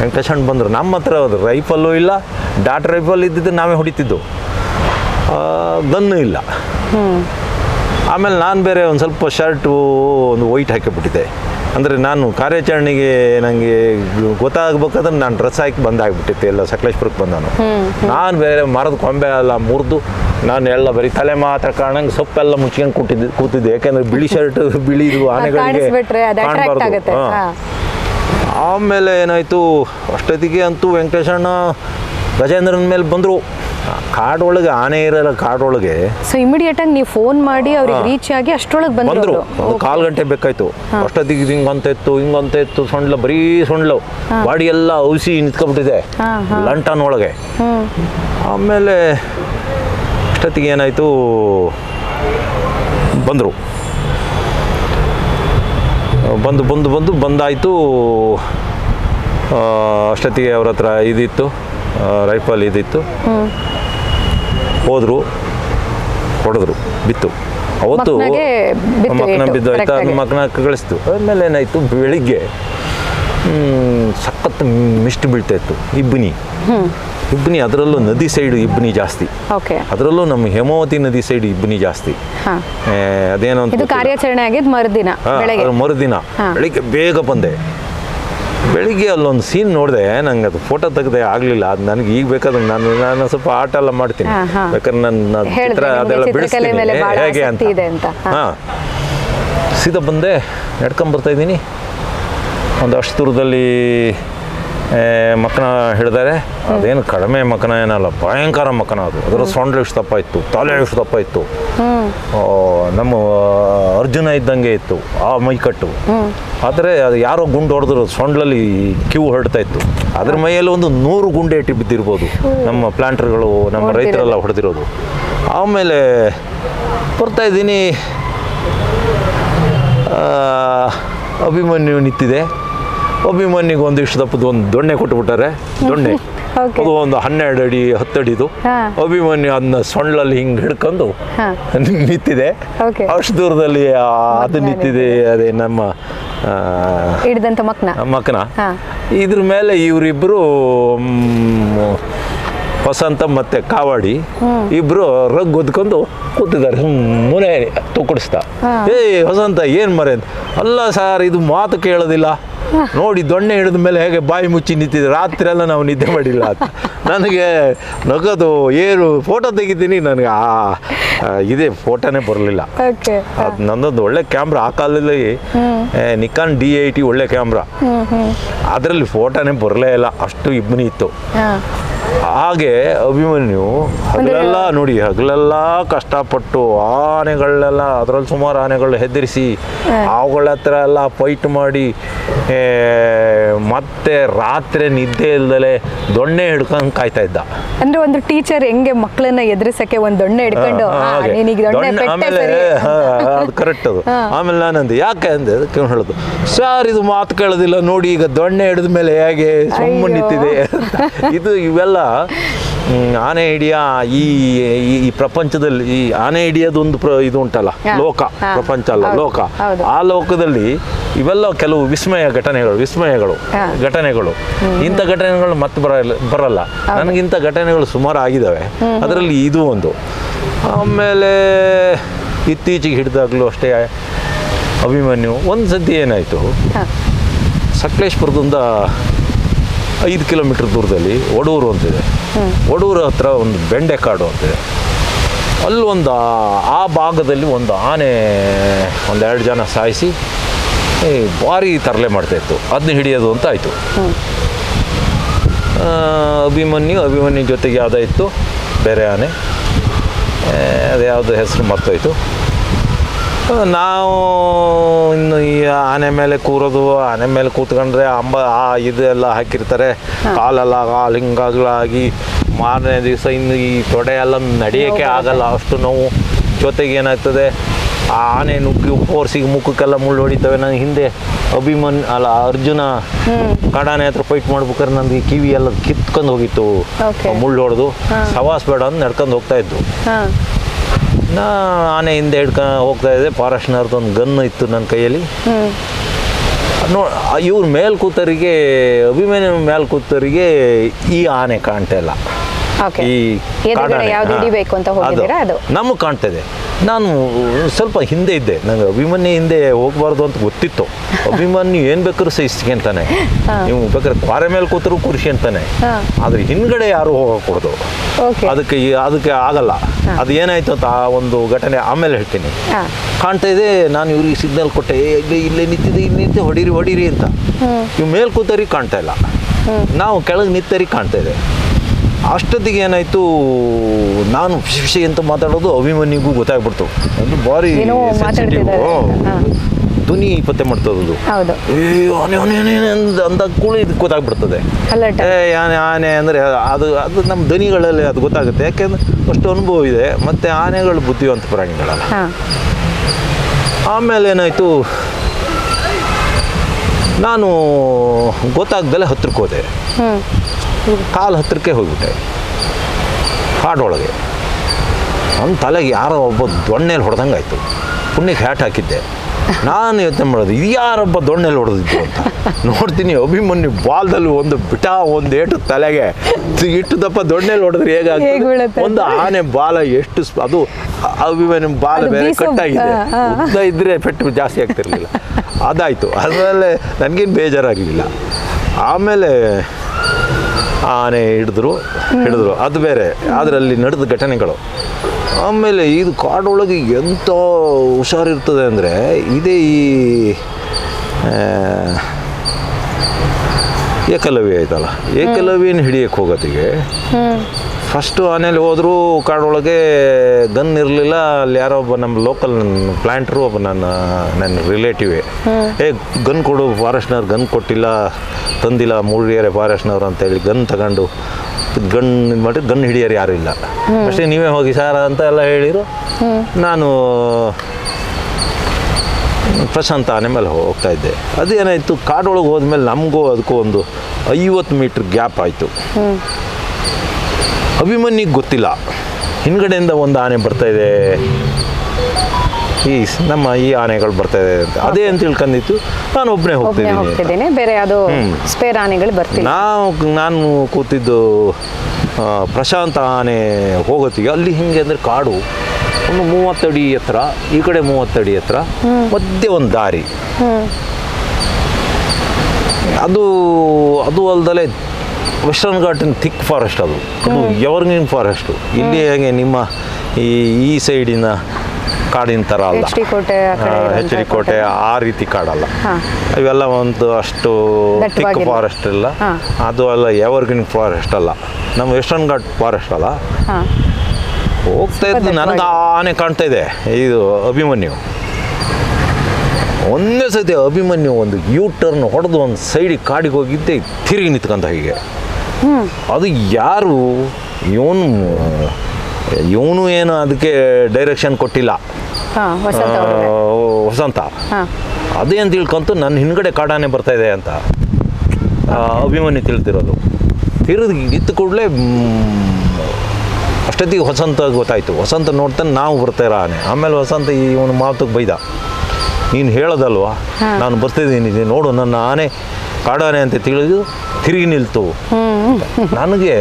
ವೆಂಕಟೇಶಣ್ಣ ಬಂದರು. ನಮ್ಮ ಹತ್ರ ಅದು ರೈಫಲ್ಲು ಇಲ್ಲ ಡಾಟ್ ರೈಫಲ್ ಇದ್ದಿದ್ದು ನಾವೇ ಹೊಡಿತಿದ್ದು. ಗನ್ನು ಇಲ್ಲ. ಆಮೇಲೆ ನಾನು ಬೇರೆ ಒಂದು ಸ್ವಲ್ಪ ಶರ್ಟು ಒಂದು ವೈಟ್ ಹಾಕಿಬಿಟ್ಟಿದ್ದೆ. ಅಂದರೆ ನಾನು ಕಾರ್ಯಾಚರಣೆಗೆ ನನಗೆ ಗೊತ್ತಾಗಬೇಕಾದ್ರೆ ನಾನು ಡ್ರೆಸ್ ಹಾಕಿ ಬಂದಾಗ್ಬಿಟ್ಟಿತ್ತು ಎಲ್ಲ ಸಕಲೇಶ್ಪುರಕ್ಕೆ ಬಂದನು ನಾನು ಬೇರೆ ಮರದ ಕೊಂಬೆ ಎಲ್ಲ ಮುರಿದು ನಾನು ಎಲ್ಲ ಬರೀ ತಲೆ ಮಾತ್ರ ಕಾಣಂಗೆ ಸೊಪ್ಪೆಲ್ಲ ಮುಚ್ಕೊಂಡು ಕೂತಿದ್ದೆ ಕೂತಿದ್ದೆ. ಯಾಕೆಂದ್ರೆ ಬಿಳಿ ಶರ್ಟ್ ಬಿಳಿದು ಆನೆಗಳಿಗೆ ಕಾಣಬಾರ್ದು. ಆಮೇಲೆ ಏನಾಯಿತು ಅಷ್ಟೊತ್ತಿಗೆ ಅಂತೂ ವೆಂಕಟೇಶಣ್ಣ ಗಜೇಂದ್ರನ ಮೇಲೆ ಬಂದರು. ಕಾಡೊಳಗೆ ಆನೆ ಇರಲ್ಲ ಕಾಡೊಳಗೆ ಸೊ ಇಮಿಡಿಯೇಟ್ ಆಗಿ ನೀವು ಫೋನ್ ಮಾಡಿ ಅವ್ರಿಗೆ ರೀಚ್ ಆಗಿ ಅಷ್ಟರೊಳಗೆ ಬಂದರು ಒಂದು ಕಾಲು ಗಂಟೆ ಬೇಕಾಯ್ತು. ಅಷ್ಟೊತ್ತಿಗೆ ಹಿಂಗಂತ ಇತ್ತು ಹಿಂಗಂತ ಇತ್ತು ಸೊಂಡ್ಲ ಬರೀ ಸೊಂಡ್ಲು. ಬಾಡಿ ಎಲ್ಲ ಔಸಿ ನಿಂತ್ಕೊಬಿಟ್ಟಿದೆ. ಲಂಟನ್ ಒಳಗೆ. ಆಮೇಲೆ ಅಷ್ಟೊತ್ತಿಗೆ ಏನಾಯಿತು? ಬಂದರು. ಬಂದು ಬಂದು ಬಂದು ಬಂದಾಯಿತು. ಅಷ್ಟೊತ್ತಿಗೆ ಅವ್ರ ಹತ್ರ ಇದಿತ್ತು. ರೈಫಲ್ ಇದಿತ್ತು. ಹೋದ್ರು ಹೊಡೆದ್ರು ಬಿತ್ತು. ಅವತ್ತು ಮಕ್ಕನ ಬಿದ್ದು ಆಯ್ತಾ? ಮಕ್ಕನ ಕಳಿಸ್ತು. ಆಮೇಲೆ ಏನಾಯ್ತು? ಬೆಳಿಗ್ಗೆ ಹ್ಮ್, ಸಖತ್ ಮಿಸ್ಟ್ ಬೀಳ್ತಾ ಇತ್ತು ಇಬ್ಬನಿ ಇಬ್ಬನಿ ಅದರಲ್ಲೂ ನದಿ ಸೈಡ್ ಇಬ್ಬನಿ ಜಾಸ್ತಿ. ಅದರಲ್ಲೂ ನಮ್ಮ ಹೇಮಾವತಿ ನದಿ ಸೈಡ್ ಇಬ್ಬನಿ ಜಾಸ್ತಿ. ಅದೇನೋ. ಕಾರ್ಯಾಚರಣೆ ಆಗಿದ್ದು ಮರುದಿನ ಮರುದಿನ. ಬೆಳಿಗ್ಗೆ ಬೇಗ ಬಂದೆ. ಬೆಳಿಗ್ಗೆ ಅಲ್ಲೊಂದು ಸೀನ್ ನೋಡಿದೆ ನಂಗೆ ಅದು ಫೋಟೋ ತೆಗೆದೆ ಆಗಲಿಲ್ಲ. ಅದು ನನಗೆ ಈಗ ಬೇಕಾದ್ರೆ ನಾನು ನಾನು ಸ್ವಲ್ಪ ಆಟ ಎಲ್ಲ ಮಾಡ್ತೀನಿ. ಬೇಕಾದ್ರೆ ನನ್ನ ಚಿತ್ರ ಅದೆಲ್ಲ ಬಿಡಿಸ್ತೀನಿ. ಹೇಗೆ ಅಂತ. ಹಾಂ. ಸೀದಾ ಬಂದೆ ನಡ್ಕೊಂಬರ್ತಾ ಇದ್ದೀನಿ. ಒಂದು ಅಷ್ಟು ದೂರದಲ್ಲಿ ಏ, ಮಕನ ಹಿಡಿದಾರೆ. ಅದೇನು ಕಡಿಮೆ ಮಕ್ಕನ ಏನಲ್ಲ ಭಯಂಕರ ಮಕ್ಕನ ಅದು. ಅದರ ಸೊಂಡ್ಲು ಎಷ್ಟು ದಪ್ಪ ಇತ್ತು ತಲೆ ಎಷ್ಟು ದಪ್ಪ ಇತ್ತು. ನಮ್ಮ ಅರ್ಜುನ ಇದ್ದಂಗೆ ಇತ್ತು ಆ ಮೈಕಟ್ಟು. ಆದರೆ ಅದು ಯಾರೋ ಗುಂಡು ಹೊಡೆದ್ರು ಸೊಂಡ್ಲಲ್ಲಿ ಕ್ಯೂ ಹೊರಡ್ತಾ ಇತ್ತು. ಅದ್ರ ಮೈಯಲ್ಲಿ ಒಂದು ನೂರು ಗುಂಡೆ ಇಟ್ಟು ಬಿದ್ದಿರ್ಬೋದು. ನಮ್ಮ ಪ್ಲಾಂಟರ್ಗಳು ನಮ್ಮ ರೈತರೆಲ್ಲ ಹೊಡೆದಿರೋದು. ಆಮೇಲೆ ಬರ್ತಾ ಇದ್ದೀನಿ ಅಭಿಮನ್ಯು ನಿಂತಿದೆ. ಅಭಿಮನ್ಯುಗೆ ಒಂದಿಷ್ಟು ದಪ್ಪದ ಒಂದು ದೊಣ್ಣೆ ಕೊಟ್ಬಿಟ್ಟಾರೆ ದೊಣ್ಣೆ. ಅದು ಒಂದು ಹನ್ನೆರಡು ಅಡಿ ಹತ್ತು ಅಡಿದು ಹಾ. ಅಭಿಮನ್ಯು ಅದನ್ನ ಸೊಂಡ್ಲಲ್ಲಿ ಹಿಂಗೆ ಹಿಡ್ಕೊಂಡು. ನಿಂತಿದೆ. ಅಷ್ಟು ದೂರದಲ್ಲಿ ಅದು ನಿಂತಿದೆ ಅದೇ ನಮ್ಮ ಹಿಡಿದಂತ ಮಕ್ಕನ ಹಾ. ಇದ್ರ ಮೇಲೆ ಇವರಿಬ್ಬರು ವಸಂತ ಮತ್ತೆ ಕಾವಾಡಿ ಇಬ್ರು ರಗ್ ಒದ್ಕೊಂಡು ಕೂತಿದ್ದಾರೆ ಮುನೆ ತುಕ್ಕಡಿಸ್ತಾ. ಏಯ್ ವಸಂತ ಏನು ಮರೆ ಅಲ್ಲ ಸರ್ ಇದು ಮಾತು ಕೇಳೋದಿಲ್ಲ ನೋಡಿ ದೊಣ್ಣೆ ಹಿಡಿದ ಮೇಲೆ ಹೇಗೆ ಬಾಯಿ ಮುಚ್ಚಿ ನಿಂತಿದ್ದೆ ರಾತ್ರಿ ಎಲ್ಲ ನಾವು ನಿದ್ದೆ ಮಾಡಿಲ್ಲ ಅಂತ. ನನಗೆ ನಗದು ಏರು ಫೋಟೋ ತೆಗಿತೀನಿ ನನಗೆ ಆ ಇದೇ ಫೋಟೋನೇ ಬರಲಿಲ್ಲ. ಅದು ನನ್ನೊಂದು ಒಳ್ಳೆ ಕ್ಯಾಮ್ರಾ ಆ ಕಾಲದಲ್ಲಿ ನಿಕಾನ್ ಡಿ ಐ ಟಿ ಒಳ್ಳೆ ಕ್ಯಾಮ್ರಾ ಅದರಲ್ಲಿ ಫೋಟೋನೇ ಬರಲೇ ಇಲ್ಲ. ಅಷ್ಟು ಇಬ್ಬನಿ ಇತ್ತು. ಹಾಗೆ ಅಭಿಮನ್ಯು ಹಗಲೆಲ್ಲ ನೋಡಿ ಹಗಲೆಲ್ಲ ಕಷ್ಟಪಟ್ಟು ಆನೆಗಳನ್ನೆಲ್ಲ ಅದರಲ್ಲಿ ಸುಮಾರು ಆನೆಗಳು ಹೆದರಿಸಿ ಅವುಗಳ ಹತ್ರ ಎಲ್ಲ ಫೈಟ್ ಮಾಡಿ ಮತ್ತೆ ರಾತ್ರಿ ನಿದ್ದೆ ಇಲ್ದಲೆ ದೊಣ್ಣೆ ಹಿಡ್ಕೊಂಡು ಕಾಯ್ತಾ ಇದ್ದ. ಅಂದ್ರೆ ಒಂದು ಟೀಚರ್ ಹೆಂಗೆ ಮಕ್ಕಳನ್ನ ಎದುರಿಸಕ್ಕೆ ಒಂದ್ ದೊಣ್ಣೆ ಹಿಡ್ಕೊಂಡು ಹಾ, "ಆ, ಹಾಗೆ. ನೀನೀಗ ದೊಣ್ಣೆ ದೊಣ್ಣೆ- ಪೆಟ್ಟೆ ಆಮೇಲೆ ಅದು ಕರೆಕ್ಟ್ ಅದು. ಆಮೇಲೆ ನಾನಂದು ಯಾಕೆ? ಅಂದೆ ಅದಕ್ಕೆ ಹೇಳುದು ಸರ್ ಇದು ಮಾತು ಕೇಳೋದಿಲ್ಲ ನೋಡಿ ಈಗ ದೊಣ್ಣೆ ಹಿಡಿದ ಮೇಲೆ ಹೇಗೆ ಸುಮ್ಮನೆ. ನಿಂತಿದೆ ಇದು ಇವೆಲ್ಲ ಆನೆ ಹಿಡಿಯ ಈ ಈ- ಈ ಪ್ರಪಂಚದಲ್ಲಿ ಈ ಆನೆ ಹಿಡಿಯೋದೊಂದು ಪ್ರ ಇದು ಉಂಟಲ್ಲ ಲೋಕ ಪ್ರಪಂಚ ಅಲ್ಲ ಲೋಕ. ಆ ಲೋಕದಲ್ಲಿ ಇವೆಲ್ಲ ಕೆಲವು ವಿಸ್ಮಯ ಘಟನೆಗಳು ವಿಸ್ಮಯಗಳು ಘಟನೆಗಳು. ಇಂಥ ಘಟನೆಗಳು ಮತ್ತೆ ಬರಲ್ಲ ಬರಲ್ಲ. ನನಗಿಂಥ ಘಟನೆಗಳು ಸುಮಾರು ಆಗಿದ್ದಾವೆ ಅದರಲ್ಲಿ ಇದು ಒಂದು. ಆಮೇಲೆ ಇತ್ತೀಚೆಗೆ ಹಿಡಿದಾಗಲೂ ಅಷ್ಟೇ ಅಭಿಮನ್ಯು. ಒಂದು ಸತಿ ಏನಾಯಿತು. ಸಕಲೇಶ್ಪುರದಿಂದ ಐದು ಕಿಲೋಮೀಟರ್ ದೂರದಲ್ಲಿ ಒಡೂರು ಅಂತಿದೆ. ಒಡೂರು ಹತ್ರ ಒಂದು ಬೆಂಡೆಕಾಡು ಅಂತಿದೆ. ಅಲ್ಲಿ ಒಂದು ಆ- ಭಾಗದಲ್ಲಿ ಒಂದು ಆನೆ ಒಂದೆರಡು ಜನ ಸಾಯಿಸಿ ಭಾರಿ ತರಲೆ ಮಾಡ್ತಾಯಿತ್ತು ಅದನ್ನ ಹಿಡಿಯೋದು ಅಂತ ಆಯಿತು. ಅಭಿಮನ್ಯು ಅಭಿಮನ್ಯು ಜೊತೆಗೆ ಯಾವುದೋ ಇತ್ತು, ಬೇರೆ ಆನೆ. ಅದು ಯಾವುದು ಹೆಸರು ಮರ್ತೋಯ್ತು. ನಾವು ಇನ್ನು ಈ ಆನೆ ಮೇಲೆ ಕೂರೋದು ಆನೆ ಮೇಲೆ ಕೂತ್ಕೊಂಡ್ರೆ ಅಂಬ ಆ ಇದು ಎಲ್ಲ ಹಾಕಿರ್ತಾರೆ. ಕಾಲೆಲ್ಲ ಕಾಲು ಹಿಂಗಾಗ್ಲಾಗಿ ಮಾರನೇ ದಿವಸ ಇನ್ನು ಈ ತೊಡೆ ಎಲ್ಲ ನಡೆಯೋಕ್ಕೆ ಆಗಲ್ಲ. ಅಷ್ಟು ನೋವು ಜೊತೆಗೆ ಏನಾಗ್ತದೆ ಆ ಆನೆ ನುಗ್ಗಿ ಫೋರ್ಸಿಗೆ ಮುಖಕ್ಕೆಲ್ಲ ಮುಳ್ಳು ಹೊಡಿತವೆ. ನಾನು ಹಿಂದೆ ಅಭಿಮನ್ ಅಲ್ಲ ಅರ್ಜುನ ಕಾಡಾನೆ ಹತ್ರ ಫೈಟ್ ಮಾಡ್ಬೇಕಾದ್ರೆ ನನಗೆ ಕಿವಿ ಎಲ್ಲ ಕಿತ್ಕೊಂಡು ಹೋಗಿತ್ತು. ಮುಳ್ಳು ಹೊಡೆದು. ಸವಾಸ್ ಬೇಡ ಅಂತ ನಡ್ಕೊಂಡು ಹೋಗ್ತಾ ಇದ್ದು ನಾ ಆನೆ ಹಿಂದೆ ಹಿಡ್ಕೊ ಹೋಗ್ತಾ ಇದ್ದೆ. ಫಾರೆಸ್ಟ್ನರ್ದು ಒಂದು ಗನ್ ಇತ್ತು ನನ್ನ ಕೈಯಲ್ಲಿ. ಹ್ಮ್ ನೋ ಇವ್ರ ಮೇಲ್ ಕೂತರಿಗೆ ಅಭಿಮಾನಿ ಮೇಲ್ ಕೂತರಿಗೆ ಈ ಆನೆ ಕಾಣ್ತಾ ಇಲ್ಲ. ಈ ನಮಗೆ ಕಾಣ್ತದೆ ನಾನು ಸ್ವಲ್ಪ ಹಿಂದೆ ಇದ್ದೆ. ನಂಗೆ ಅಭಿಮನ್ಯು ಹಿಂದೆ ಹೋಗ್ಬಾರ್ದು ಅಂತ ಗೊತ್ತಿತ್ತು. ಅಭಿಮನ್ಯು ಏನು ಬೇಕಾದ್ರೂ ಅಂತಾನೆ. ನೀವು ಬೇಕಾದ್ರೆ ಕ್ವಾರೆ ಮೇಲೆ ಕೂತರು ಖುಷಿ ಅಂತಾನೆ. ಆದ್ರೆ ಹಿಂದ್ಗಡೆ ಯಾರು ಹೋಗಕೂಡದು ಅದಕ್ಕೆ ಅದಕ್ಕೆ ಆಗಲ್ಲ. ಅದು ಏನಾಯ್ತು ಅಂತ ಆ ಒಂದು ಘಟನೆ ಆಮೇಲೆ ಹೇಳ್ತೀನಿ. ಕಾಣ್ತಾ ಇದೆ ನಾನು ಇವ್ರಿಗೆ ಸಿಗ್ನಲ್ ಕೊಟ್ಟೆ ಇಲ್ಲಿ ಇಲ್ಲೇ ನಿಂತಿದ್ದೆ ನಿಂತಿದೆ ಇಲ್ಲಿ ನಿಂತೆ ಹೊಡೀರಿ ಹೊಡೀರಿ ಅಂತ. ಇವ್ ಮೇಲ್ ಕೂತರಿ ಕಾಣ್ತಾ ಇಲ್ಲ. ನಾವು ಕೆಳಗೆ ನಿಂತರಿಗೆ ಕಾಣ್ತಾ ಇದೆ. ಅಷ್ಟೊತ್ತಿಗೆ ಏನಾಯ್ತು ನಾನು ಶಿಕ್ಷೆ ಅಂತ ಮಾತಾಡೋದು ಅಭಿಮಾನಿಗೂ ಗೊತ್ತಾಗ್ಬಿಡ್ತು. ಅಂದ್ರೆ ಭಾರಿ. ಧ್ವನಿ ಪತ್ತೆ ಆನೆ ಅಂದ ಅಂದ ಇದು ಗೊತ್ತಾಗ್ಬಿಡ್ತದೆ. ಆನೆ ಆನೆ ಅಂದರೆ ಅದು ಅದು ನಮ್ಮ ಧ್ವನಿಗಳಲ್ಲಿ ಅದು ಗೊತ್ತಾಗುತ್ತೆ. ಯಾಕೆಂದ್ರೆ ಅಷ್ಟು ಅನುಭವ ಇದೆ. ಮತ್ತು ಆನೆಗಳು ಬುದ್ಧಿವಂತ ಪ್ರಾಣಿಗಳಲ್ಲ. ಆಮೇಲೆ ಏನಾಯಿತು ನಾನು ಗೊತ್ತಾಗ್ದಲೆ ಹತ್ರಕ್ಕೆ ಹೋದೆ. ಕಾಲು ಹತ್ತಿರಕ್ಕೆ ಹೋಗಿಬಿಟ್ಟೆ. ಕಾಡೊಳಗೆ. ನನ್ನ ತಲೆಗೆ ಯಾರೋ ಒಬ್ಬ ದೊಣ್ಣೆಲಿ ಹೊಡೆದಂಗೆ ಆಯಿತು ಪುಣ್ಯಕ್ಕೆ ಹ್ಯಾಟ್ ಹಾಕಿದ್ದೆ. ನಾನು ಯೋಚನೆ ಮಾಡೋದು ಇದು ಯಾರೊಬ್ಬ ದೊಣ್ಣೆಲಿ ಹೊಡೆದಿದ್ದು ಅಂತ. ನೋಡ್ತೀನಿ ಅಭಿಮನ್ಯು ಬಾಲ್ದಲ್ಲಿ ಒಂದು ಬಿಟ ಒಂದು ಏಟು ತಲೆಗೆ. ಇಟ್ಟು ದಪ್ಪ ದೊಣ್ಣೆಲಿ ಹೊಡೆದ್ರೆ ಹೇಗ್ ಹೇಗಾಗ್ತದೆ ಒಂದು ಆನೆ ಬಾಲ ಎಷ್ಟು ಅದು ಅಭಿಮನ್ಯು ಬಾಲ ಬೇರೆ ಕಟ್ಟಾಗಿದೆ. ಉದ್ದ ಇದ್ದರೆ ಪೆಟ್ಟು ಜಾಸ್ತಿ ಆಗ್ತಿರ್ಲಿಲ್ಲ. ಅದಾಯಿತು. ಅದರಲ್ಲೇ ನನಗೇನು ಬೇಜಾರಾಗಲಿಲ್ಲ. ಆಮೇಲೆ ಆನೆ ಹಿಡಿದ್ರು ಹಿಡಿದ್ರು. ಅದು ಬೇರೆ. ಅದರಲ್ಲಿ ನಡೆದ ಘಟನೆಗಳು. ಆಮೇಲೆ ಇದು ಕಾಡೊಳಗೆ ಎಂಥ ಹುಷಾರಿರ್ತದೆ ಅಂದರೆ, ಇದೇ ಈ ಏಕಲವ್ಯ ಆಯ್ತಲ್ಲ ಏಕಲವ್ಯನ ಹಿಡಿಯಕ್ಕೆ ಹೋಗೋತ್ತಿಗೆ ಫಸ್ಟು ಆನೆಯಲ್ಲಿ ಹೋದರೂ ಕಾಡೊಳಗೆ ಗನ್ ಇರಲಿಲ್ಲ ಅಲ್ಲಿ ಯಾರೋ ಒಬ್ಬ ನಮ್ಮ ಲೋಕಲ್ ನನ್ನ ಪ್ಲ್ಯಾಂಟ್ರು ಒಬ್ಬ ನನ್ನ ನನ್ನ ರಿಲೇಟಿವೇ ಏ ಗನ್ ಕೊಡು ಫಾರೆಸ್ಟ್ನವ್ರು ಗನ್ ಕೊಟ್ಟಿಲ್ಲ ತಂದಿಲ್ಲ ಮೂಡಿಯಾರೆ ಫಾರೆಸ್ಟ್ನವ್ರು ಅಂತೇಳಿ ಗನ್ ತಗೊಂಡು ಗನ್ ಇದು ಮಾಡಿ ಗನ್ ಹಿಡಿಯೋರು ಯಾರೂ ಇಲ್ಲ. ಅಷ್ಟೇ ನೀವೇ ಹೋಗಿ ಸಾರ ಅಂತ ಎಲ್ಲ ಹೇಳಿದರು ನಾನು ಪ್ರಶಾಂತ ಆನೆ ಮೇಲೆ ಹೋಗ್ತಾ ಇದ್ದೆ. ಅದೇನಾಯಿತು ಕಾಡೊಳಗೆ ಹೋದ್ಮೇಲೆ ನಮಗೂ ಅದಕ್ಕೂ ಒಂದು ಐವತ್ತು ಮೀಟ್ರ್ ಗ್ಯಾಪ್ ಆಯಿತು. ಅಭಿಮನ್ಯಿಗೆ ಗೊತ್ತಿಲ್ಲ. ಹಿಂದ್ಗಡೆಯಿಂದ ಒಂದು ಆನೆ ಬರ್ತಾ ಇದೆ. ಈ ನಮ್ಮ ಈ ಆನೆಗಳು ಬರ್ತಾ ಇದೆ ಅಂತ. ಅದೇ ಅಂತ ತಿಳ್ಕೊಂಡಿತ್ತು ನಾನು ಒಬ್ಬನೇ ಹೋಗ್ತಿದ್ದೀನಿ ಬೇರೆ ಯಾವುದು ಸ್ಪೇರ್ ಆನೆಗಳು ಬರ್ತೀನಿ ನಾವು ನಾನು ಕೂತಿದ್ದು ಪ್ರಶಾಂತ ಆನೆ ಹೋಗೋತ್ತಿಗೆ. ಅಲ್ಲಿ ಹಿಂಗೆ ಅಂದರೆ ಕಾಡು. ಒಂದು ಮೂವತ್ತಡಿ ಎತ್ತರ ಈ ಕಡೆ ಮೂವತ್ತಡಿ ಎತ್ತರ ಮಧ್ಯೆ ಒಂದು ದಾರಿ. ಅದು ಅದು ಅಲ್ದಲೆ ವೆಸ್ಟರ್ನ್ ಘಾಟಿನ ಥಿಕ್ ಫಾರೆಸ್ಟ್ ಅದು ಅದು ಎವರ್ಗ್ರೀನ್ ಫಾರೆಸ್ಟು ಇಲ್ಲಿ ಹೇಗೆ ನಿಮ್ಮ ಈ ಈ ಸೈಡಿನ ಕಾಡಿನ ಥರ ಅಲ್ಲ. ಎಚ್ ಡಿ ಕೋಟೆ ಆ ರೀತಿ ಕಾಡಲ್ಲ. ಇವೆಲ್ಲ ಒಂದು ಅಷ್ಟು ಥಿಕ್ ಫಾರೆಸ್ಟ್ ಇಲ್ಲ. ಅದು ಅಲ್ಲ ಎವರ್ಗ್ರೀನ್ ಫಾರೆಸ್ಟ್ ಅಲ್ಲ. ನಮ್ಮ ವೆಸ್ಟರ್ನ್ ಘಾಟ್ ಫಾರೆಸ್ಟ್ ಅಲ್ಲ ಹೋಗ್ತಾ ಇದ್ದು ನನಗೆ ಆನೆ ಕಾಣ್ತಾ ಇದೆ. ಇದು ಅಭಿಮನ್ಯು. ಒಂದೇ ಸತಿ ಅಭಿಮನ್ಯು ಒಂದು ಯೂ ಟರ್ನ್ ಹೊಡೆದು ಒಂದು ಸೈಡಿಗೆ ಕಾಡಿಗೆ ಹೋಗಿದ್ದೆ ತಿರುಗಿ ನಿಂತ್ಕೊಂತ ಹೀಗೆ. ಅದು ಯಾರು? ಇವನು ಇವನು ಏನು ಅದಕ್ಕೆ ಡೈರೆಕ್ಷನ್ ಕೊಟ್ಟಿಲ್ಲ. ವಸಂತ ಅದೇ ಅಂತ ತಿಳ್ಕೊಂತು ನನ್ನ ಹಿಂದ್ಗಡೆ ಕಾಡಾನೆ ಬರ್ತಾ ಇದೆ ಅಂತ. ಅಭಿಮಾನಿ ತಿಳ್ತಿರೋದು. ತಿರುದ್ ತಿರುಗಿ ನಿಂತ ಕೂಡಲೇ ಅಷ್ಟೊತ್ತಿಗೆ ವಸಂತ ಗೊತ್ತಾಯ್ತು. ವಸಂತ ನೋಡ್ತಾನೆ ನಾವು ಬರ್ತಾ ಆನೆ ಆಮೇಲೆ ವಸಂತ ಈ ಇವನು ಮಾತಕ್ಕೆ ಬೈದ. ನೀನು ಹೇಳೋದಲ್ವಾ? ನಾನು ಬರ್ತಿದ್ದೀನಿ ನೋಡು ನನ್ನ ಆನೆ. ಕಾಡಾನೆ ಅಂತ ತಿಳಿದು ತಿರುಗಿ ನಿಲ್ತು. ನನಗೆ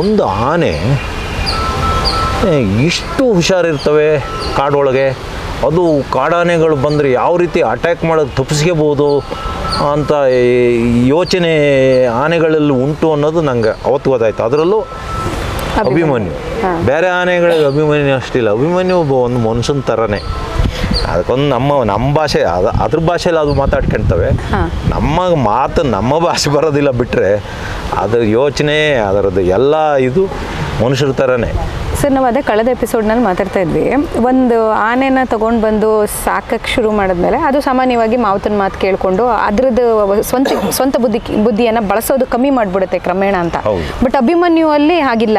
ಒಂದು ಆನೆ ಇಷ್ಟು ಹುಷಾರಿರ್ತವೆ ಕಾಡೊಳಗೆ. ಅದು ಕಾಡಾನೆಗಳು ಬಂದರೆ ಯಾವ ರೀತಿ ಅಟ್ಯಾಕ್ ಮಾಡೋದು ತಪ್ಪಿಸ್ಕೋಬೋದು ಅಂತ ಯೋಚನೆ ಆನೆಗಳಲ್ಲಿ ಉಂಟು ಅನ್ನೋದು ನಂಗೆ ಅವತ್ತು ಗೊತ್ತಾಯ್ತು. ಅದರಲ್ಲೂ ಅಭಿಮನ್ಯು. ಬೇರೆ ಆನೆಗಳಿಗೆ ಅಭಿಮನ್ಯು ಅಷ್ಟಿಲ್ಲ. ಅಭಿಮನ್ಯು ಒಬ್ಬ ಒಂದು ಮನುಷ್ಯನ ಥರನೇ ಅದಕ್ಕೊಂದು ನಮ್ಮ ನಮ್ಮ ಭಾಷೆ ಅದು ಅದ್ರ ಭಾಷೆಯಲ್ಲಿ ಅದು ಮಾತಾಡ್ಕೊಂತವೆ. ನಮ್ಮ ಮಾತು ನಮ್ಮ ಭಾಷೆ ಬರೋದಿಲ್ಲ ಬಿಟ್ಟರೆ ಅದ್ರ ಯೋಚನೆ ಅದರದ್ದು ಎಲ್ಲ ಇದು ಮನುಷ್ಯರ ಥರನೇ ಸರ್ ನಾವು ಅದೇ ಕಳೆದ ಎಪಿಸೋಡ್ನಲ್ಲಿ ಮಾತಾಡ್ತಾ ಇದ್ವಿ. ಒಂದು ಆನೆನ ತಗೊಂಡು ಬಂದು ಸಾಕಕ್ಕೆ ಶುರು ಮಾಡಿದ್ಮೇಲೆ ಅದು ಸಾಮಾನ್ಯವಾಗಿ ಮಾವತನ ಮಾತು ಕೇಳಿಕೊಂಡು ಅದ್ರದ್ದು ಸ್ವಂತ ಸ್ವಂತ ಬುದ್ಧಿ ಬುದ್ಧಿಯನ್ನು ಬಳಸೋದು ಕಮ್ಮಿ ಮಾಡಿಬಿಡುತ್ತೆ ಕ್ರಮೇಣ ಅಂತ. ಬಟ್ ಅಭಿಮನ್ಯು ಅಲ್ಲಿ ಹಾಗಿಲ್ಲ.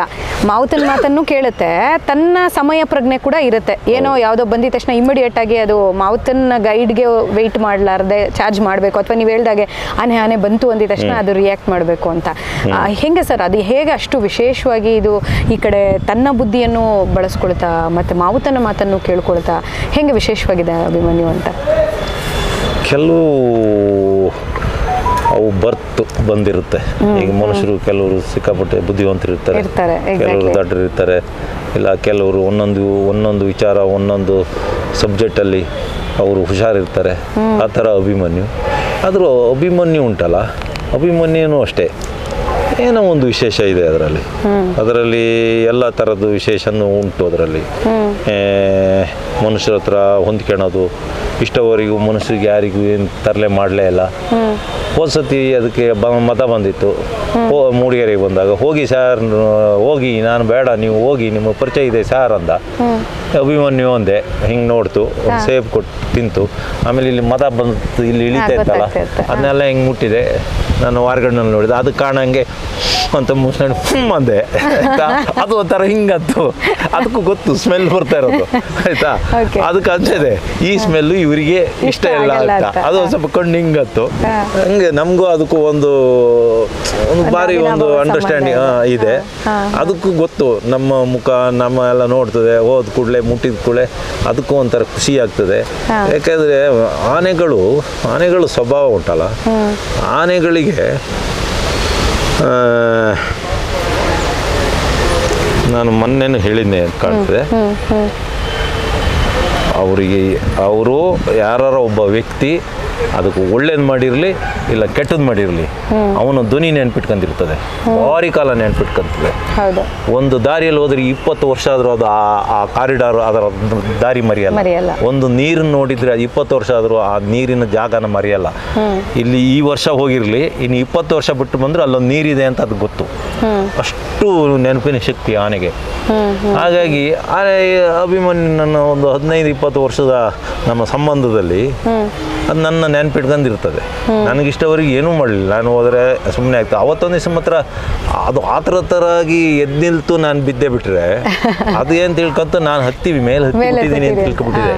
ಮಾವತನ ಮಾತನ್ನು ಕೇಳುತ್ತೆ. ತನ್ನ ಸಮಯ ಪ್ರಜ್ಞೆ ಕೂಡ ಇರುತ್ತೆ. ಏನೋ ಯಾವುದೋ ಬಂದಿದ ತಕ್ಷಣ ಇಮಿಡಿಯೇಟ್ ಆಗಿ ಅದು ಮಾವತನ ಗೈಡ್ಗೆ ವೆಯ್ಟ್ ಮಾಡಲಾರ್ದೆ ಚಾರ್ಜ್ ಮಾಡಬೇಕು. ಅಥವಾ ನೀವು ಹೇಳ್ದಾಗೆ ಆನೆ ಆನೆ ಬಂತು ಅಂದಿದ ತಕ್ಷಣ ಅದು ರಿಯಾಕ್ಟ್ ಮಾಡಬೇಕು ಅಂತ. ಹೆಂಗೆ ಸರ್? ಅದು ಹೇಗೆ ಅಷ್ಟು ವಿಶೇಷವಾಗಿ ಇದು ಈ ಕಡೆ ತನ್ನ ಬುದ್ಧಿಯನ್ನು ಬಳಸ್ಕೊಳ್ತಾ ಮತ್ತು ಮಾವುತನ ಮಾತನ್ನು ಕೇಳ್ಕೊಳ್ತಾ ಹೆಂಗೆ ವಿಶೇಷವಾಗಿದೆ ಅಭಿಮನ್ಯು ಅಂತ? ಕೆಲವು ಅವು ಬರ್ತ್ ಬಂದಿರುತ್ತೆ. ಈಗ ಮನುಷ್ಯರು ಕೆಲವರು ಸಿಕ್ಕಾಪಟ್ಟೆ ಬುದ್ಧಿವಂತರು ಇರ್ತಾರೆ. ಕೆಲವರು ದಡ್ಡರು ಇರ್ತಾರೆ ಇಲ್ಲ ಕೆಲವರು ಒಂದೊಂದು ಒಂದೊಂದು ವಿಚಾರ ಒಂದೊಂದು ಸಬ್ಜೆಕ್ಟಲ್ಲಿ ಅವರು ಹುಷಾರಿರ್ತಾರೆ. ಆ ಥರ ಅಭಿಮನ್ಯು. ಆದರೂ ಅಭಿಮನ್ಯು ಉಂಟಲ್ಲ? ಅಭಿಮನ್ಯುನೂ ಅಷ್ಟೇ. ಏನೋ ಒಂದು ವಿಶೇಷ ಇದೆ ಅದರಲ್ಲಿ. ಅದರಲ್ಲಿ ಎಲ್ಲ ಥರದ್ದು ವಿಶೇಷನೂ ಉಂಟು ಅದರಲ್ಲಿ. ಮನುಷ್ಯರ ಹತ್ರ ಹೊಂದ್ಕೊಳ್ಳೋದು ಇಷ್ಟವರೆಗೂ ಮನುಷ್ಯರಿಗೆ ಯಾರಿಗೂ ಏನು ತರಲೆ ಮಾಡಲೇ ಇಲ್ಲ. ಒಂದ್ಸತಿ ಸತಿ ಅದಕ್ಕೆ ಬ ಮತ ಬಂದಿತ್ತು. ಹೋ ಮೂಡಿಗೆರೆಗೆ ಬಂದಾಗ ಹೋಗಿ ಸರ್ ಹೋಗಿ ನಾನು ಬೇಡ ನೀವು ಹೋಗಿ ನಿಮ್ಮ ಪರಿಚಯ ಇದೆ ಸರ್ ಅಂದ. ಅಭಿಮನ್ಯು ಒಂದೆ ಹಿಂಗೆ ನೋಡ್ತು ಒಂದು ಸೇಬ್ ಕೊಟ್ಟು ತಿಂತು. ಆಮೇಲೆ ಇಲ್ಲಿ ಮತ ಬಂದು ಇಲ್ಲಿ ಇಳಿತಾ ಇತ್ತಲ್ಲ. ಅದನ್ನೆಲ್ಲ ಹಿಂಗೆ ಮುಟ್ಟಿದೆ? ನಾನು ವಾರ್ಗಡ್ನಲ್ಲಿ ನೋಡಿದೆ ಅದಕ್ಕೆ ಕಾಣಂಗೆ ಅಂತ ಮುಸ್ಕೊಂಡು ಫುಮ್ ಅಂದೆ ಆಯ್ತಾ? ಅದು ಒಂಥರ ಹಿಂಗತ್ತು. ಅದಕ್ಕೂ ಗೊತ್ತು ಸ್ಮೆಲ್ ಬರ್ತಾ ಇರೋದು ಆಯ್ತಾ. ಅದಕ್ಕೆ ಇದೆ ಈ ಸ್ಮೆಲ್ಲು ಇವರಿಗೆ ಇಷ್ಟ ಇಲ್ಲ ಅಂತ. ಅದು ಸ್ವಲ್ಪ ಕಣ್ಣು ಹಿಂಗತ್ತು. ಹಂಗೆ ನಮಗೂ ಅದಕ್ಕೂ ಒಂದು ಒಂದು ಬಾರಿ ಒಂದು ಅಂಡರ್ಸ್ಟ್ಯಾಂಡಿಂಗ್ ಇದೆ. ಅದಕ್ಕೂ ಗೊತ್ತು. ನಮ್ಮ ಮುಖ ನಮ್ಮ ಎಲ್ಲ ನೋಡ್ತದೆ. ಹೋದ ಕೂಡಲೇ ಮುಟ್ಟಿದ ಕೂಡಲೇ ಅದಕ್ಕೂ ಒಂಥರ ಖುಷಿ ಆಗ್ತದೆ. ಯಾಕೆಂದರೆ ಆನೆಗಳು ಆನೆಗಳು ಸ್ವಭಾವ ಉಂಟಲ್ಲ. ಆನೆಗಳಿಗೆ ನಾನು ಮೊನ್ನೆನೂ ಹೇಳಿದ್ದೆ ಕಾಣ್ತದೆ. ಅವರಿಗೆ ಅವರು ಯಾರ ಒಬ್ಬ ವ್ಯಕ್ತಿ ಅದಕ್ಕೆ ಒಳ್ಳೇದು ಮಾಡಿರಲಿ ಇಲ್ಲ ಕೆಟ್ಟದ್ದು ಮಾಡಿರಲಿ. ಅವನ ಧ್ವನಿ ನೆನ್ಪಿಟ್ಕೊಂಡಿರ್ತದೆ ಭಾರಿ ಕಾಲ ನೆನ್ಪಿಟ್ಕೊಂತದೆ. ಒಂದು ದಾರಿಯಲ್ಲಿ ಹೋದ್ರೆ ಇಪ್ಪತ್ತು ವರ್ಷ ಆದರೂ ಅದು ಆ- ಕಾರಿಡಾರ್ ಅದರ ದಾರಿ ಮರೆಯಲ್ಲ. ಮರೆಯಲ್ಲ. ಒಂದು ನೀರನ್ನು ನೋಡಿದ್ರೆ ಅದು ಇಪ್ಪತ್ತು ವರ್ಷ ಆದರೂ ಆ ನೀರಿನ ಜಾಗನ ಮರೆಯಲ್ಲ. ಇಲ್ಲಿ ಈ ವರ್ಷ ಹೋಗಿರಲಿ ಇನ್ನು ಇಪ್ಪತ್ತು ವರ್ಷ ಬಿಟ್ಟು ಬಂದ್ರೆ ಅಲ್ಲೊಂದು ನೀರಿದೆ ಅಂತ ಅದು ಗೊತ್ತು. ಅಷ್ಟು ನೆನಪಿನ ಶಕ್ತಿ ಆನೆಗೆ. ಹಾಗಾಗಿ ಆನೆ ಅಭಿಮನ್ಯು ನನ್ನ ಒಂದು ಹದಿನೈದು ಇಪ್ಪತ್ತು ವರ್ಷದ ನಮ್ಮ ಸಂಬಂಧದಲ್ಲಿ ಅದು ನನ್ನ ನೆನಪಿಟ್ಕೊಂಡಿರ್ತದೆ ನನಗಿಷ್ಟವರೆಗೆ ಏನೂ ಮಾಡಲಿಲ್ಲ. ನಾನು ಹೋದರೆ ಸುಮ್ಮನೆ ಆಯ್ತು. ಅವತ್ತೊಂದು ದಿವಸ ಮಾತ್ರ ಅದು ಆತರತರಾಗಿ ಎದ್ದು ನಿಲ್ತು ನಾನು ಬಿದ್ದೆ ಬಿಟ್ರೆ ಅದು ಏನು ತಿಳ್ಕೊಂತ ನಾನು ಹತ್ತೀವಿ ಮೇಲೆ ಹತ್ತಿ ಬಿಟ್ಟಿದ್ದೀನಿ ಅಂತ. ತಿಳ್ಕೊಬಿಟ್ಟಿದೆ